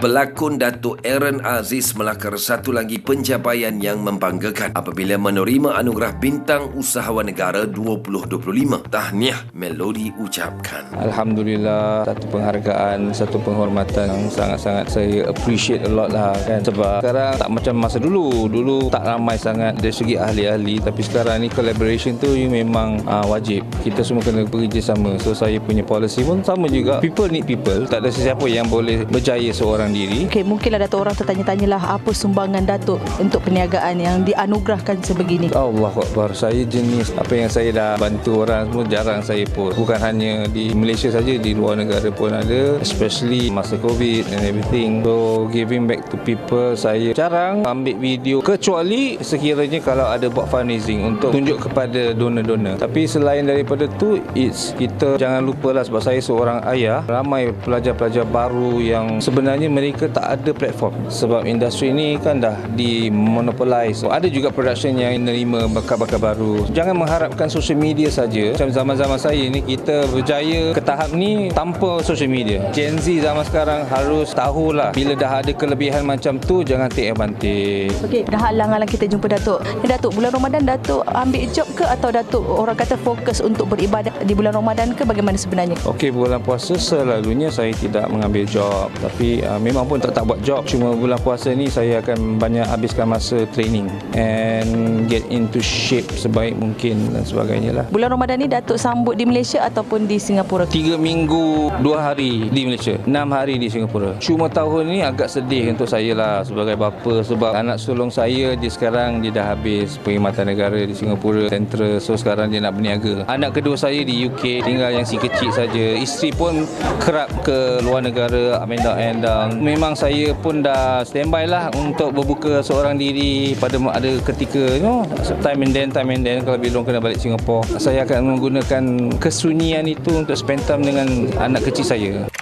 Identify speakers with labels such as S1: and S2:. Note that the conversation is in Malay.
S1: Pelakon Datuk Aaron Aziz melakar satu lagi pencapaian yang membanggakan apabila menerima anugerah Bintang Usahawan Negara 2025. Tahniah Melody ucapkan.
S2: Alhamdulillah satu penghargaan, satu penghormatan yang sangat-sangat saya appreciate a lot lah kan sebab sekarang tak macam masa dulu. Dulu tak ramai sangat dari segi ahli-ahli tapi sekarang ni collaboration tu memang uh, wajib. Kita semua kena bekerjasama. So saya punya policy pun sama juga. People need people. Tak ada sesiapa yang boleh berjaya seorang diri.
S3: Okey, mungkinlah Datuk orang tertanya-tanyalah apa sumbangan Datuk untuk perniagaan yang dianugerahkan sebegini.
S2: Allah Akbar. Saya jenis Apa yang saya dah bantu orang semua Jarang saya pun. Bukan hanya di Malaysia saja Di luar negara pun ada. Especially masa COVID and everything. So giving back to people Saya jarang ambil video. Kecuali sekiranya Kalau ada buat fundraising Untuk tunjuk kepada donor-donor. Tapi selain daripada tu It's Kita jangan lupa lah Sebab saya seorang ayah. Ramai pelajar-pelajar baru Yang sebenarnya mereka tak ada platform. Sebab industri ni kan dah Di-monopolize. Ada juga production yang menerima bakat-bakat baru. Jangan mengharapkan social media saja. Macam zaman-zaman saya ni Kita berjaya ke tahap ni Tanpa social media. Gen Z zaman sekarang harus tahulah Bila dah ada kelebihan macam tu Jangan take advantage.
S3: Okey, dah halang-halang kita jumpa Datuk. Ni Datuk, bulan Ramadan Datuk ambil job ke atau Datuk orang kata fokus untuk beribadat di bulan Ramadan ke bagaimana sebenarnya?
S2: Okey bulan puasa selalunya saya tidak mengambil job. Tapi uh, memang pun tak tak buat job Cuma bulan puasa ni saya akan banyak habiskan masa training And get into shape sebaik mungkin dan sebagainya lah.
S3: Bulan Ramadan ni Datuk sambut di Malaysia ataupun di Singapura?
S2: Tiga minggu, dua hari di Malaysia Enam hari di Singapura. Cuma tahun ni agak sedih untuk saya lah Sebagai bapa Sebab anak sulung saya Dia sekarang dia dah habis Perkhidmatan negara di Singapura Sentra So sekarang dia nak berniaga. Anak kedua saya di UK Tinggal yang si kecil saja. Isteri pun kerap ke luar negara Amanda and down Memang saya pun dah standby lah Untuk berbuka seorang diri Pada ada ketika you know, Time and then, time and then Kalau Bilong kena balik Singapura Saya akan menggunakan kesunyian itu Untuk spend time dengan anak kecil saya